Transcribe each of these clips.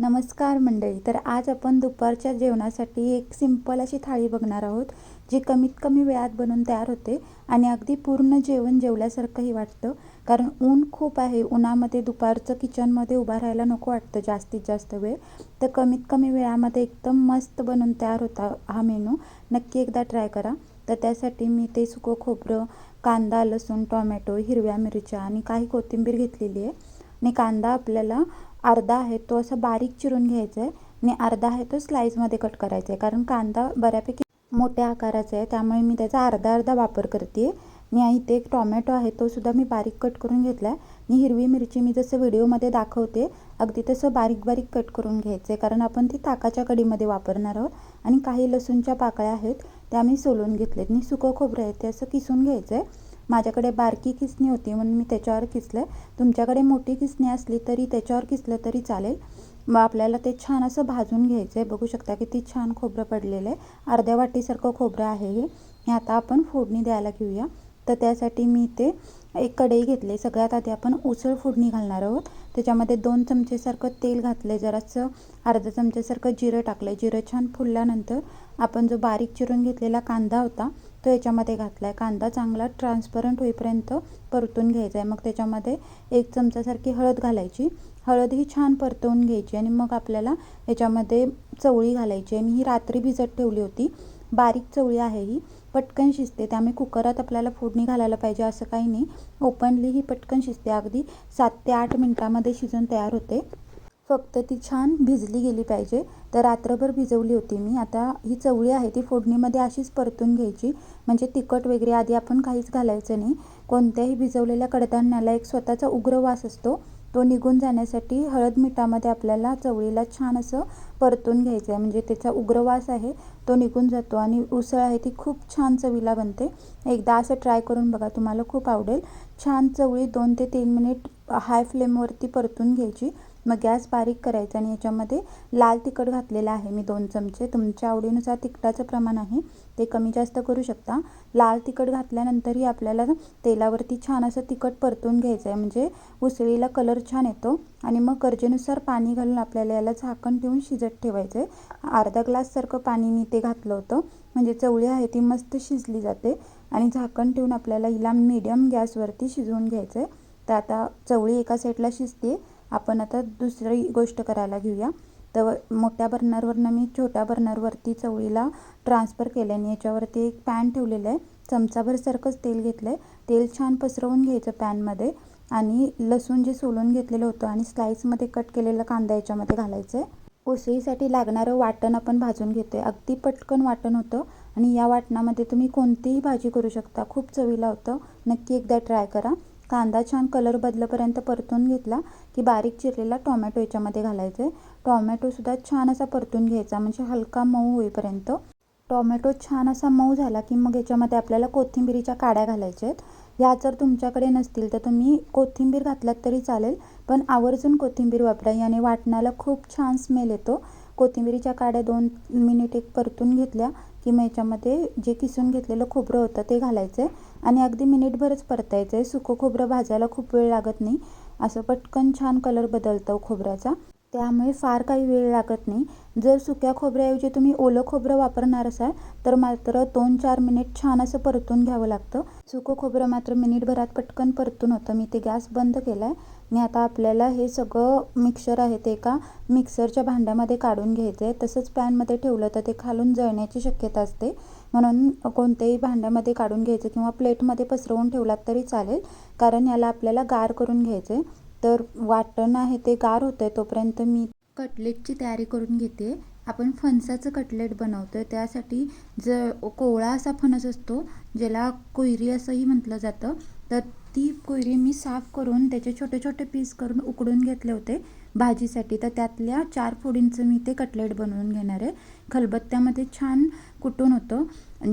नमस्कार मंडळी तर आज आपण दुपारच्या जेवणासाठी एक सिंपल अशी थाळी बघणार आहोत जी कमीत कमी वेळात बनवून तयार होते आणि अगदी पूर्ण जेवण जेवल्यासारखंही वाटतं. कारण ऊन खूप आहे उन्हामध्ये दुपारचं किचनमध्ये उभा राहायला नको वाटतं जास्तीत जास्त वेळ. तर कमीत कमी वेळामध्ये एकदम मस्त बनवून तयार होता हा मेनू. नक्की एकदा ट्राय करा. तर त्यासाठी मी ते सुकं खोबरं कांदा लसूण टोमॅटो हिरव्या मिरच्या आणि काही कोथिंबीर घेतलेली आहे. आणि कांदा आपल्याला अर्धा आहे तो असा बारीक चिरून घ्यायचा आहे आणि अर्धा आहे तो स्लाईसमध्ये कट करायचा आहे कारण कांदा बऱ्यापैकी मोठ्या आकाराचा आहे त्यामुळे मी त्याचा अर्धा अर्धा वापर करते आणि इथे एक टॉमॅटो आहे तो सुद्धा मी बारीक कट करून घेतला आहे आणि हिरवी मिरची मी जसं व्हिडिओमध्ये दाखवते अगदी तसं बारीक बारीक कट करून घ्यायचं आहे कारण आपण ती ताकाच्या कढीमध्ये वापरणार आहोत आणि काही लसूणच्या पाकळ्या आहेत त्या मी सोलून घेतलेत. आणि सुकं खोबरं आहे ते असं किसून घ्यायचं आहे माझ्याकडे बारकी किसणी होती म्हणून मी त्याच्यावर किसलं. तुमच्याकडे मोठी किसणी असली तरी त्याच्यावर किसलं तरी चालेल. मग आपल्याला ते छान असं भाजून घ्यायचं आहे बघू शकता किती छान खोबरं पडलेलं आहे. अर्ध्या वाटीसारखं खोबरं आहे हे. हे आता आपण फोडणी द्यायला घेऊया. तर त्यासाठी मी ते एक कढई घेतले. सगळ्यात आधी आपण उसळ फोडणी घालणार आहोत. त्याच्यामध्ये दोन चमचेसारखं तेल घातलं जरासं अर्धा चमचेसारखं जिरं टाकलं जिरं छान फुलल्यानंतर आपण जो बारीक चिरून घेतलेला कांदा होता तो याच्यामध्ये घातला आहे कांदा चांगला ट्रान्सपरंट होईपर्यंत परतून घ्यायचा आहे मग त्याच्यामध्ये एक चमचासारखी हळद घालायची. हळद ही छान परतवून घ्यायची आणि मग आपल्याला याच्यामध्ये चवळी घालायची. आहे मी ही रात्री भिजत ठेवली होती. बारीक चवळी आहे ही. पटकन शिजते. त्यामुळे कुकरात आपल्याला फोडणी घालायला पाहिजे असं काही नाही. ओपनली ही पटकन शिजते. अगदी सात ते आठ मिनटामध्ये शिजून तयार होते. फक्त ती छान भिजली गेली पाहिजे. तर रात्रभर भिजवली होती मी. आता ही चवळी आहे ती फोडणीमध्ये अशीच परतून घ्यायची. म्हणजे तिखट वगैरे आधी आपण काहीच घालायचं नाही. कोणत्याही भिजवलेल्या कडधान्याला एक स्वतःचा उग्र वास असतो. तो निघून जाण्यासाठी हळद मिठामध्ये आपल्याला चवळीला छान असं परतून घ्यायचं आहे म्हणजे त्याचा उग्रवास आहे तो निघून जातो आणि उसळ आहे ती खूप छान चवीला बनते. एकदा असं ट्राय करून बघा तुम्हाला खूप आवडेल. छान चवळी दोन ते तीन मिनिट हाय फ्लेमवरती परतून घ्यायची. मग गॅस बारीक करायचा आणि याच्यामध्ये लाल तिखट घातलेलं आहे मी दोन चमचे. तुमच्या आवडीनुसार तिखटाचं प्रमाण आहे. ते कमी जास्त करू शकता. लाल तिखट घातल्यानंतरही आपल्याला तेलावरती छान असं तिखट परतून घ्यायचं आहे. म्हणजे उसळीला कलर छान येतो आणि मग गरजेनुसार पाणी घालून आपल्याला याला झाकण ठेवून शिजत ठेवायचं आहे अर्धा ग्लाससारखं पाणी मी ते घातलं होतं. म्हणजे चवळी आहे ती मस्त शिजली जाते आणि झाकण ठेवून आपल्याला हिला मीडियम गॅसवरती शिजवून घ्यायचं आहे तर आता चवळी एका साईडला शिजते आपण आता दुसरी गोष्ट करायला घेऊया. तर मोठ्या बर्नरवरनं मी छोट्या बर्नरवरती चवळीला ट्रान्सफर केलं आणि याच्यावरती एक पॅन ठेवलेलं आहे. चमचाभरसारखंच तेल घेतलं आहे तेल छान पसरवून घ्यायचं पॅनमध्ये आणि लसूण जे सोलून घेतलेलं होतं आणि स्लाईसमध्ये कट केलेला कांदा याच्यामध्ये घालायचं आहे उसळीसाठी लागणारं वाटण आपण भाजून घेतो आहे अगदी पटकन वाटण होतं आणि या वाटणामध्ये तुम्ही कोणतीही भाजी करू शकता. खूप चवीला होतं. नक्की एकदा ट्राय करा. कांदा छान कलर बदलपर्यंत परतून घेतला की बारीक चिरलेला टोमॅटो याच्यामध्ये घालायचं आहे टॉमॅटोसुद्धा छान असा परतून घ्यायचा म्हणजे हलका मऊ होईपर्यंत. टॉमॅटो छान असा मऊ झाला की मग याच्यामध्ये आपल्याला कोथिंबिरीच्या काड्या घालायच्या आहेत. ह्या जर तुमच्याकडे नसतील तर तुम्ही कोथिंबीर घातलात तरी चालेल पण आवर्जून कोथिंबीर वापरा. याने वाटणाला खूप छान स्मेल येतो. कोथिंबिरीच्या काड्या दोन मिनिट एक परतून घेतल्या की मग याच्यामध्ये जे किसून घेतलेलं खोबरं होतं ते घालायचं आहे आणि अगदी मिनिटभरच परतायचं आहे सुकं खोबरं भाजायला खूप वेळ लागत नाही. असं पटकन छान कलर बदलतो खोबऱ्याचा. त्यामुळे फार काही वेळ लागत नाही. जर सुक्या खोबऱ्याऐवजी तुम्ही ओलं खोबरं वापरणार असाल तर मात्र दोन चार मिनिट छान असं परतून घ्यावं लागतं. सुकं खोबरं मात्र मिनिटभरात पटकन परतून होतं. मी ते गॅस बंद केला आहे आणि आता आपल्याला हे सगळं मिक्सर आहे ते एका मिक्सरच्या भांड्यामध्ये काढून घ्यायचं आहे तसंच पॅनमध्ये ठेवलं तर ते खालून जळण्याची शक्यता असते. म्हणून कोणत्याही भांड्यामध्ये काढून घ्यायचं किंवा प्लेटमध्ये पसरवून ठेवलात तरी चालेल. कारण याला आपल्याला गार करून घ्यायचं आहे तर वाटण आहे ते गार होतं आहे तोपर्यंत मी कटलेटची तयारी करून घेते. आपण फणसाचं कटलेट बनवतो आहे त्यासाठी ज कोवळा असा फणस असतो ज्याला कोयरी असंही म्हटलं जातं तर ती कोयरी मी साफ करून त्याचे छोटे छोटे पीस करून उकडून घेतले होते भाजीसाठी. तर त्यातल्या चार फोडींचं मी ते कटलेट बनवून घेणार आहे. खलबत्त्यामध्ये छान कुटून होतं.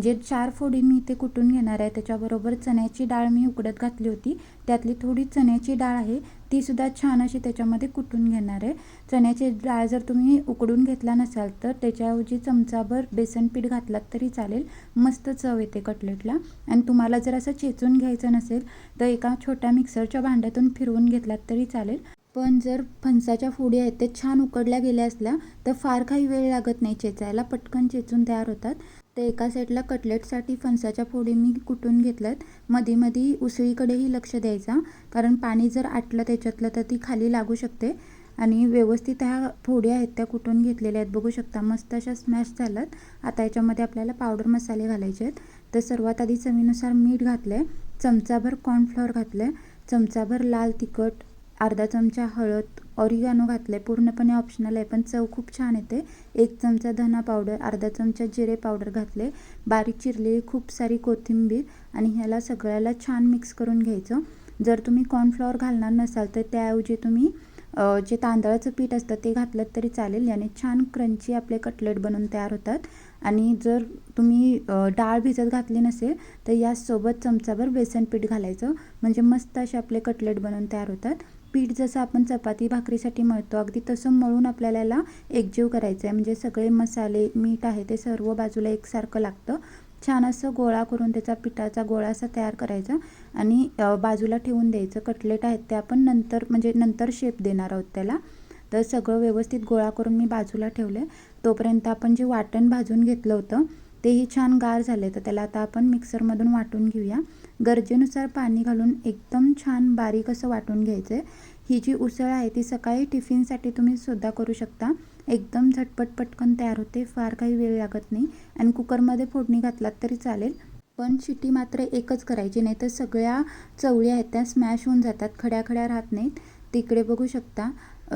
जे चार फोडी मी ते कुटून घेणार आहे त्याच्याबरोबर चण्याची डाळ मी उकडत घातली होती. त्यातली थोडी चण्याची डाळ आहे तीसुद्धा छान अशी त्याच्यामध्ये कुटून घेणार आहे. चण्याची डाळ जर तुम्ही उकडून घेतला नसाल तर त्याच्याऐवजी चमचाभर बेसन पीठ घातलात तरी चालेल. मस्त चव येते कटलेटला. आणि तुम्हाला जर असं चेचून घ्यायचं नसेल तर एका छोट्या मिक्सरच्या भांड्यातून फिरवून घेतलात तरी चालेल. पण जर फणसाच्या फोडी आहेत ते छान उकडल्या गेल्या असल्या तर फार काही वेळ लागत नाही चेचायला. पटकन चेचून तयार होतात. ते एका साईडला कटलेटसाठी फणसाच्या फोडी मी कुटून घेतल्यात. मधी मधी उसळीकडेही लक्ष द्यायचा. कारण पाणी जर आटलं त्याच्यातलं तर ती खाली लागू शकते. आणि व्यवस्थित ह्या फोडी आहेत त्या कुटून घेतलेल्या आहेत. बघू शकता मस्त अशा स्मॅश झाल्यात. आता याच्यामध्ये आपल्याला पावडर मसाले घालायचे आहेत. तर सर्वात आधी चवीनुसार मीठ घातलं आहे चमचाभर कॉर्नफ्लॉवर घातलं आहे चमचाभर लाल तिखट अर्धा चमचा हळद ऑरिगानो घातलं आहे पूर्णपणे ऑप्शनल आहे पण चव खूप छान येते. एक चमचा धना पावडर अर्धा चमचा जिरे पावडर घातले. बारीक चिरलेली खूप सारी कोथिंबीर आणि ह्याला सगळ्याला छान मिक्स करून घ्यायचं. जर तुम्ही कॉर्नफ्लॉवर घालणार नसाल तर त्याऐवजी तुम्ही जे तांदळाचं पीठ असतं ते घातलं तरी चालेल. याने छान क्रंची आपले कटलेट बनून तयार होतात. आणि जर तुम्ही डाळ भिजत घातली नसेल तर यासोबत चमचाभर बेसन पीठ घालायचं. म्हणजे मस्त असे आपले कटलेट बनवून तयार होतात. पीठ जसं आपण चपाती भाकरीसाठी मळतो अगदी तसं मळून आपल्याला याला एकजीव करायचं आहे म्हणजे सगळे मसाले मीठ आहे ते सर्व बाजूला एकसारखं लागतं. छान असं गोळा करून त्याचा पिठाचा गोळा असा तयार करायचा आणि बाजूला ठेवून द्यायचं. कटलेट आहेत ते आपण नंतर म्हणजे नंतर शेप देणार आहोत त्याला. तर सगळं व्यवस्थित गोळा करून मी बाजूला ठेवलं तोपर्यंत आपण जे वाटण भाजून घेतलं होतं तेही छान गार झाले तर त्याला आता आपण मिक्सरमधून वाटून घेऊया. गरजेनुसार पाणी घालून एकदम छान बारीक असं वाटून घ्यायचं आहे ही जी उसळ आहे ती सकाळी टिफिनसाठी तुम्ही सुद्धा करू शकता. एकदम झटपट पटकन तयार होते फार काही वेळ लागत नाही आणि कुकरमध्ये फोडणी घातलात तरी चालेल. पण शिटी मात्र एकच करायची नाही तर सगळ्या चवळी आहेत त्या स्मॅश होऊन जातात खड्या खड्या राहत नाहीत. तिकडे बघू शकता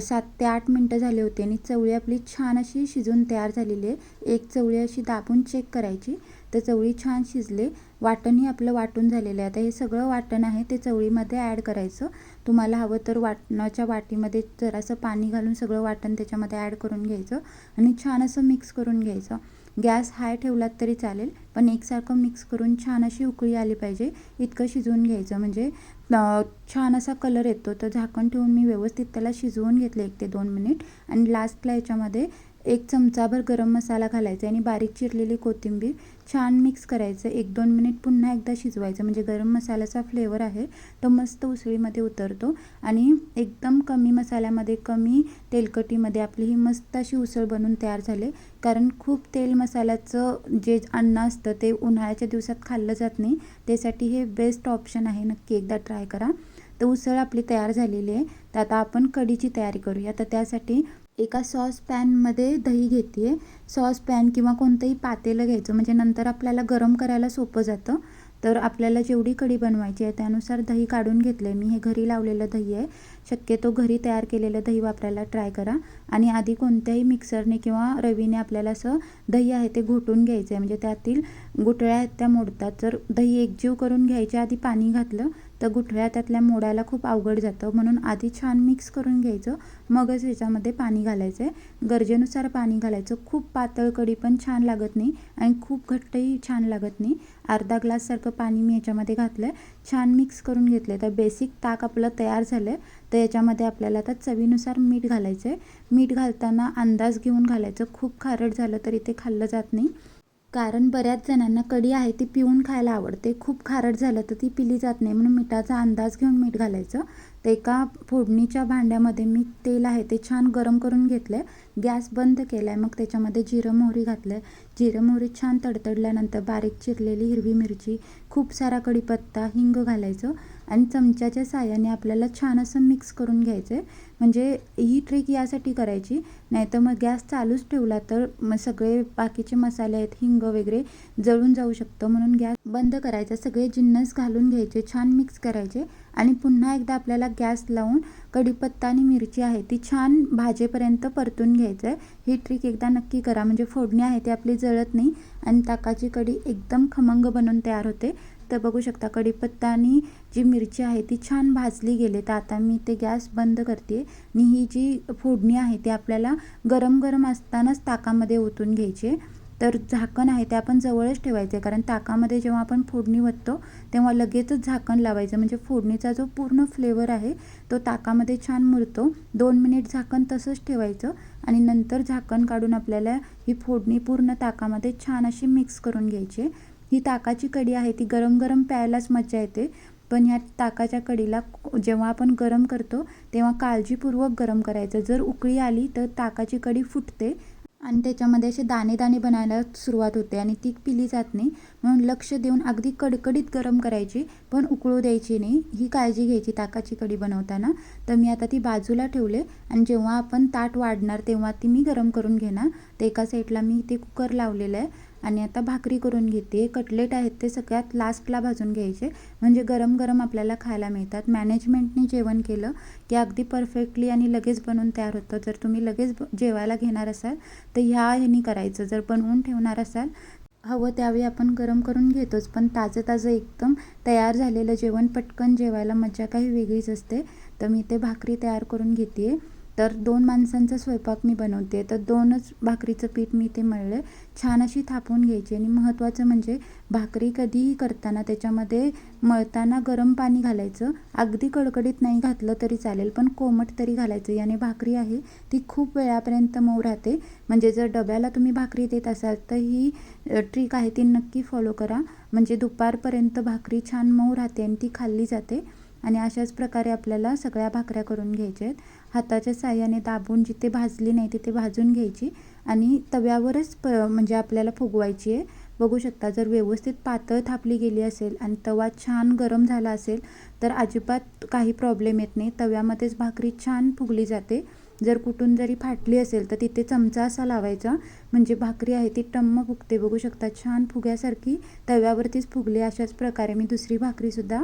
सात ते आठ मिनटं झाले होते आणि चवळी आपली छान अशी शिजून तयार झालेली आहे. एक चवळी अशी दाबून चेक करायची. तर चवळी छान शिजले. वाटणही आपलं वाटून झालेलं आहे. आता हे सगळं वाटण आहे ते चवळीमध्ये ॲड करायचं. तुम्हाला हवं तर वाटणाच्या वाटीमध्ये जरासं पाणी घालून सगळं वाटण त्याच्यामध्ये ॲड करून घ्यायचं आणि छान असं मिक्स करून घ्यायचं. गॅस हाय ठेवलात तरी चालेल पण एकसारखं मिक्स करून छान अशी उकळी आली पाहिजे. इतकं शिजवून घ्यायचं. म्हणजे छान असा कलर येतो. तर झाकण ठेवून मी व्यवस्थित त्याला शिजवून घेतलं एक ते दोन मिनिट आणि लास्टला याच्यामध्ये एक चमचाभर गरम मसाला घालायचा आणि बारीक चिरलेली कोथिंबीर छान मिक्स करायचं. एक दोन मिनिट पुन्हा एकदा शिजवायचं. म्हणजे गरम मसाल्याचा फ्लेवर आहे तो मस्त उसळीमध्ये उतरतो आणि एकदम कमी मसाल्यामध्ये कमी तेलकटीमध्ये आपली ही मस्त अशी उसळ बनून तयार झाले. कारण खूप तेल मसाल्याचं जे अन्न असतं ते उन्हाळ्याच्या दिवसात खाल्लं जात नाही. त्यासाठी हे बेस्ट ऑप्शन आहे. नक्की एकदा ट्राय करा. तर उसळ आपली तयार झालेली आहे. तर आता आपण कढीची तयारी करूया. तर त्यासाठी एका सॉस पॅनमध्ये दही घेते आहे सॉस पॅन किंवा कोणतंही पातेलं घ्यायचं म्हणजे नंतर आपल्याला गरम करायला सोपं जातं. तर आपल्याला जेवढी कढी बनवायची आहे त्यानुसार दही काढून घेतलं आहे मी हे घरी लावलेलं दही आहे. शक्यतो घरी तयार केलेलं दही वापरायला ट्राय करा. आणि आधी कोणत्याही मिक्सरने किंवा रवीने आपल्याला असं दही आहे ते घोटून घ्यायचं आहे म्हणजे त्यातील गुटळ्या आहेत त्या मोडतात. जर दही एकजीव करून घ्यायच्या आधी पाणी घातलं तर गुठळ्या त्यातल्या मोडायला खूप अवघड जातं. म्हणून आधी छान मिक्स करून घ्यायचं. मगच ह्याच्यामध्ये पाणी घालायचं आहे गरजेनुसार पाणी घालायचं. खूप पातळ कढी पण छान लागत नाही आणि खूप घट्टही छान लागत नाही. अर्धा ग्लाससारखं पाणी मी याच्यामध्ये घातलं आहे छान मिक्स करून घेतलं आहे तर बेसिक ताक आपलं तयार झालं आहे तर याच्यामध्ये आपल्याला आता चवीनुसार मीठ घालायचं आहे मीठ घालताना अंदाज घेऊन घालायचं. खूप खारट झालं तरी ते खाल्लं जात नाही. कारण बऱ्याच जणांना कढी आहे ती पिऊन खायला आवडते. खूप खारट झालं तर ती पिली जात नाही. म्हणून मिठाचा अंदाज घेऊन मीठ घालायचं. तर एका फोडणीच्या भांड्यामध्ये मी तेल आहे ते छान गरम करून घेतलं आहे गॅस बंद केला आहे मग त्याच्यामध्ये जिरं मोहरी घातलं आहे जिरं मोहरी छान तडतडल्यानंतर बारीक चिरलेली हिरवी मिरची खूप सारा कढीपत्ता हिंग घालायचं. आणि चमच्याच्या साहाय्याने आपल्याला छान असं मिक्स करून घ्यायचं आहे म्हणजे ही ट्रिक यासाठी करायची. नाहीतर मग गॅस चालूच ठेवला तर मग सगळे बाकीचे मसाले आहेत हिंग वगैरे जळून जाऊ शकतं. म्हणून गॅस बंद करायचा. सगळे जिन्नस घालून घ्यायचे छान मिक्स करायचे. आणि पुन्हा एकदा आपल्याला गॅस लावून कढीपत्ता आणि मिरची आहे ती छान भाजेपर्यंत परतून घ्यायचं आहे ही ट्रिक एकदा नक्की करा. म्हणजे फोडणी आहे ती आपली जळत नाही आणि ताकाची कढी एकदम खमंग बनून तयार होते. तर बघू शकता कढीपत्ता आणि जी मिरची आहे ती छान भाजली गेले. तर आता मी ते गॅस बंद करते. आणि ही जी फोडणी आहे ती आपल्याला गरम गरम असतानाच ताकामध्ये ओतून घ्यायची तर झाकण आहे ते आपण जवळच ठेवायचं आहे. कारण ताकामध्ये जेव्हा आपण फोडणी ओततो तेव्हा लगेचच झाकण लावायचं. म्हणजे फोडणीचा जो पूर्ण फ्लेवर आहे तो ताकामध्ये छान मुरतो. दोन मिनिट झाकण तसंच ठेवायचं आणि नंतर झाकण काढून आपल्याला ही फोडणी पूर्ण ताकामध्ये छान अशी मिक्स करून घ्यायची ही ताकाची कढी आहे ती गरम गरम प्यायलाच मजा येते. पण ह्या ताकाच्या कढीला जेव्हा आपण गरम करतो तेव्हा काळजीपूर्वक गरम करायचं. जर उकळी आली तर ताकाची कढी फुटते आणि त्याच्यामध्ये असे दाणे दाणे बनायला सुरुवात होते आणि ती पिली जात नाही. म्हणून लक्ष देऊन अगदी कडकडीत गरम करायची पण उकळू द्यायची नाही. ही काळजी घ्यायची ताकाची कढी बनवताना. तर मी आता ती बाजूला ठेवले आणि जेव्हा आपण ताट वाढणार तेव्हा ती मी गरम करून घेणार. तर एका साईडला मी ते कुकर लावलेलं आहे. आणि आता भाकरी करून घेते. कटलेट आहेत ते सगळ्यात लास्टला भाजून घ्यायचे. म्हणजे गरम गरम आपल्याला खायला मिळतात. मॅनेजमेंटने जेवण केलं की अगदी परफेक्टली आणि लगेच बनवून तयार होतं. जर तुम्ही लगेच जेवायला घेणार असाल तर ह्या ह्यानी करायचं. जर बनवून ठेवणार असाल हवं त्यावेळी आपण गरम करून घेतोच. पण ताजं ताजं एकदम तयार झालेलं जेवण पटकन जेवायला मजा काही वेगळीच असते. तर मी ते भाकरी तयार करून घेते तर दोन माणसांचा स्वयंपाक मी बनवते. तर दोनच भाकरीचं पीठ मी ते मळलं. छान अशी थापून घ्यायची आणि महत्त्वाचं म्हणजे भाकरी कधीही करताना त्याच्यामध्ये मळताना गरम पाणी घालायचं. अगदी कडकडीत नाही घातलं तरी चालेल पण कोमट तरी घालायचं. याने भाकरी आहे ती खूप वेळापर्यंत मऊ राहते. म्हणजे जर डब्याला तुम्ही भाकरी देत असाल तर ही ट्रिक आहे ती नक्की फॉलो करा. म्हणजे दुपारपर्यंत भाकरी छान मऊ राहते आणि ती खाल्ली जाते. आणि अशाच प्रकारे आपल्याला सगळ्या भाकऱ्या करून घ्यायच्या आहेत. हाताच्या साह्याने दाबून जिथे भाजली नाही तिथे भाजून घ्यायची आणि तव्यावरच प म्हणजे आपल्याला फुगवायची आहे. बघू शकता जर व्यवस्थित पातळ थापली गेली असेल आणि तवा छान गरम झाला असेल तर अजिबात काही प्रॉब्लेम येत नाही. तव्यामध्येच भाकरी छान फुगली जाते. जर कुठून जरी फाटली असेल तर तिथे चमचा असा लावायचा म्हणजे भाकरी आहे ती टम्म फुगते. बघू शकता छान फुग्यासारखी तव्यावरतीच फुगली. अशाच प्रकारे मी दुसरी भाकरीसुद्धा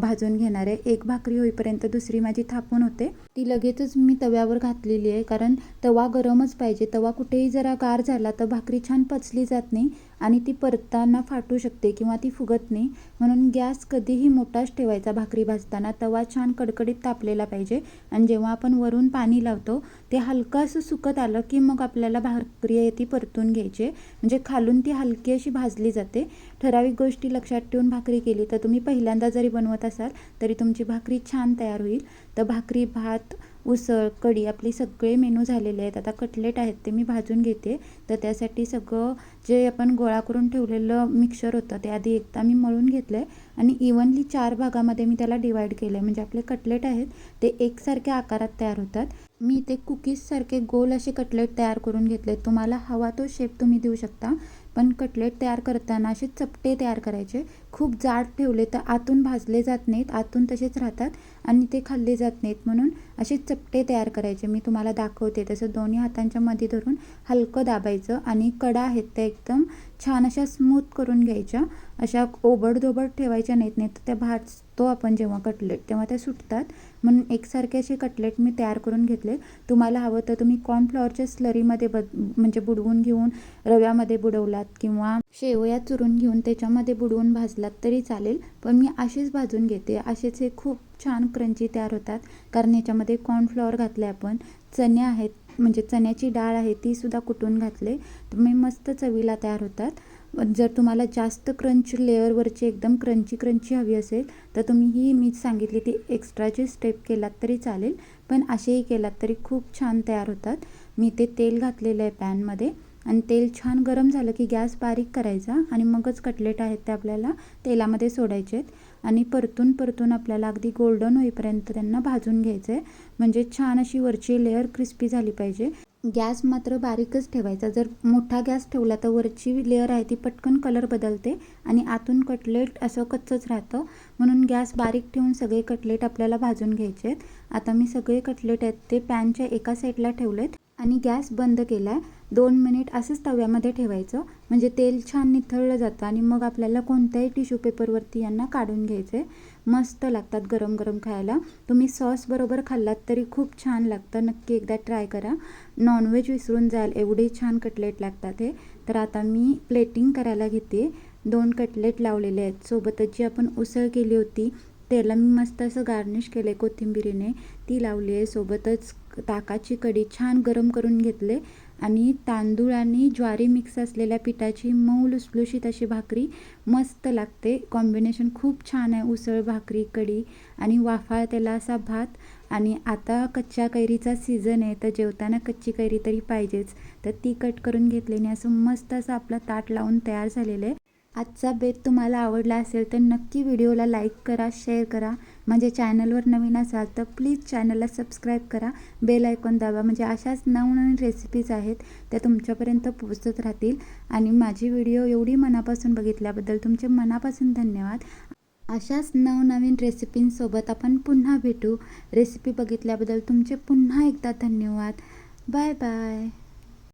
भाजून घेणार आहे. एक भाकरी होईपर्यंत दुसरी माझी थापून होते. ती लगेचच मी तव्यावर घातलेली आहे कारण तवा गरमच पाहिजे. तवा कुठेही जरा गार झाला तर भाकरी छान पचली जात नाही आणि ती परतताना फाटू शकते किंवा ती फुगत नाही. म्हणून गॅस कधीही मोठाच ठेवायचा भाकरी भाजताना. तवा छान कडकडीत तापलेला पाहिजे आणि जेव्हा आपण वरून पाणी लावतो ते हलकंसं सुकत आलं की मग आपल्याला भाकरी आहे ती परतून घ्यायची. म्हणजे खालून ती हलकी अशी भाजली जाते. ठराविक गोष्टी लक्षात ठेवून भाकरी केली तर तुम्ही पहिल्यांदा जरी बनवत असाल तरी तुमची भाकरी छान तयार होईल. तर भाकरी भात उसळ कढी आपले सगळे मेनू झालेले आहेत. आता कटलेट आहेत ते मी भाजून घेते. तर त्यासाठी सगळं जे आपण गोळा करून ठेवलेलं मिक्सर होतं ते आधी एकदा मी मळून घेतलं आहे आणि इव्हनली चार भागामध्ये मी त्याला डिवाईड केलं आहे म्हणजे आपले कटलेट आहेत ते एकसारख्या आकारात तयार होतात. मी ते कुकीजसारखे गोल असे कटलेट तयार करून घेतले तुम्हाला हवा तो शेप तुम्ही देऊ शकता. पण कटलेट तयार करताना असे चपटे तयार करायचे. खूप जाड ठेवले तर आतून भाजले जात नाहीत आतून तसेच राहतात आणि ते खाल्ले जात नाहीत. म्हणून असे चपटे तयार करायचे. मी तुम्हाला दाखवते. तसं दोन्ही हातांच्या मध्ये धरून हलकं दाबायचं आणि कडा आहेत त्या एकदम छान अशा स्मूथ करून घ्यायच्या. अशा ओबडधोबड ठेवायच्या नाहीत नाही तर त्या भाजतो आपण जेव्हा कटलेट तेव्हा त्या सुटतात. म्हणून एकसारखे असे कटलेट मी तयार करून घेतले. तुम्हाला हवं तर तुम्ही कॉर्नफ्लॉवरच्या स्लरीमध्ये बद म्हणजे बुडवून घेऊन रव्यामध्ये बुडवलात किंवा शेवया चुरून घेऊन त्याच्यामध्ये बुडवून भाजलात तरी चालेल. पण मी असेच भाजून घेते. असेच हे खूप छान क्रंची तयार होतात. कारण याच्यामध्ये कॉर्नफ्लॉवर घातले आपण. चणे आहेत म्हणजे चण्याची डाळ आहे ती सुद्धा कुटून घातले. तर मी मस्त चवीला तयार होतात. जर तुम्हाला जास्त क्रंच लेअरवरची एकदम क्रंची क्रंची हवी असेल तर तुम्ही ही मी सांगितली ती एक्स्ट्राची स्टेप केलात तरी चालेल. पण असेही केलात तरी खूप छान तयार होतात. मी ते तेल घातलेलं आहे पॅनमध्ये. आणि तेल छान गरम झालं की गॅस बारीक करायचा आणि मगच कटलेट आहेत ते आपल्याला तेलामध्ये सोडायचे आहेत आणि परतून परतून आपल्याला अगदी गोल्डन होईपर्यंत त्यांना भाजून घ्यायचं आहे म्हणजे छान अशी वरची लेअर क्रिस्पी झाली पाहिजे. गॅस मात्र बारीकच ठेवायचा. जर मोठा गॅस ठेवला तर वरची लेअर आहे ती पटकन कलर बदलते आणि आतून कटलेट असं कच्चंच राहतं. म्हणून गॅस बारीक ठेवून सगळे कटलेट आपल्याला भाजून घ्यायचे आहेत आता मी सगळे कटलेट आहेत ते पॅनच्या एका साईडला ठेवलेत आणि गॅस बंद केला आहे दोन मिनिट असंच तव्यामध्ये ठेवायचं. म्हणजे तेल छान निथळलं जातं आणि मग आपल्याला कोणत्याही टिश्यू पेपरवरती यांना काढून घ्यायचे. मस्त लागतात गरम गरम खायला. तुम्ही सॉस बरोबर खाल्लात तरी खूप छान लागतं. नक्की एकदा ट्राय करा. नॉनव्हेज विसरून जाल. एवढे छान कटलेट लागतात हे. तर आता मी प्लेटिंग करायला घेते. दोन कटलेट लावलेले आहेत. सोबतच जी आपण उसळ केली होती त्याला मी मस्त असं गार्निश केलं आहे कोथिंबिरीने. ती लावली आहे. सोबतच ताकाची कढी छान गरम करून घेतले. आणि तांदूळ आणि ज्वारी मिक्स असलेल्या पिठाची मऊ लुसलुशीत अशी भाकरी मस्त लागते. कॉम्बिनेशन खूप छान आहे उसळ भाकरी कढी आणि वाफाळ त्याला असा भात. आणि आता कच्च्या कैरीचा सीझन आहे तर जेवताना कच्ची कैरी तरी पाहिजेच. तर ती कट करून घेतल्याने असं मस्त असं आपलं ताट लावून तयार झालेलं आहे. आजचा बेत तुम्हाला आवडला असेल तर नक्की व्हिडिओला लाईक करा शेअर करा. म्हणजे चॅनलवर नवीन असाल तर प्लीज चॅनलला सबस्क्राईब करा. बेल आयकॉन दाबा म्हणजे अशाच नवनवीन रेसिपीज आहेत त्या तुमच्यापर्यंत पोचत राहतील. आणि माझी व्हिडिओ एवढी मनापासून बघितल्याबद्दल तुमचे मनापासून धन्यवाद. अशाच नवनवीन रेसिपींसोबत आपण पुन्हा भेटू. रेसिपी बघितल्याबद्दल तुमचे पुन्हा एकदा धन्यवाद. Bye bye